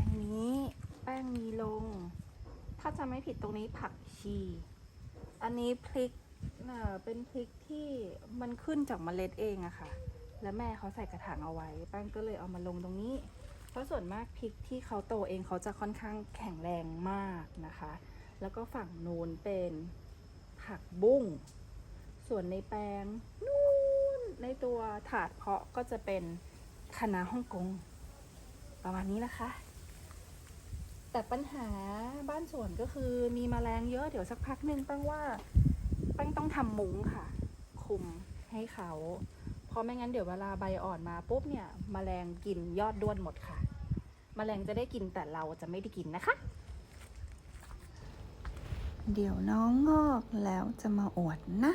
งมีลง ถ้าจะไม่ผิดตรงนี้ผักชี อันนี้พริกเอ่อเป็นพริกที่มันขึ้นจากเมล็ดเองอะค่ะ แล้วแม่เขาใส่กระถางเอาไว้ แป้งก็เลยเอามาลงตรงนี้ เพราะส่วนมากพริกที่เขาโตเองเขาจะค่อนข้างแข็งแรงมากนะคะ แล้วก็ฝั่งนู้นเป็นผักบุ้ง ส่วนในแปลงนูนในตัวถาดเพาะก็จะเป็นคะน้าฮ่องกง ประมาณนี้นะคะ แต่ปัญหาบ้านสวนก็คือมีแมลงเยอะเดี๋ยวสักพักหนึ่งตั้งว่าตั้งต้องทำมุ้งค่ะ คุมให้เขา เพราะไม่งั้นเดี๋ยวเวลาใบอ่อนมาปุ๊บเนี่ยมแมลงกินยอดด้วนหมดค่ะแมลงจะได้กินแต่เราจะไม่ได้กินนะคะ เดี๋ยวน้องงอกแล้วจะมาอวดนะ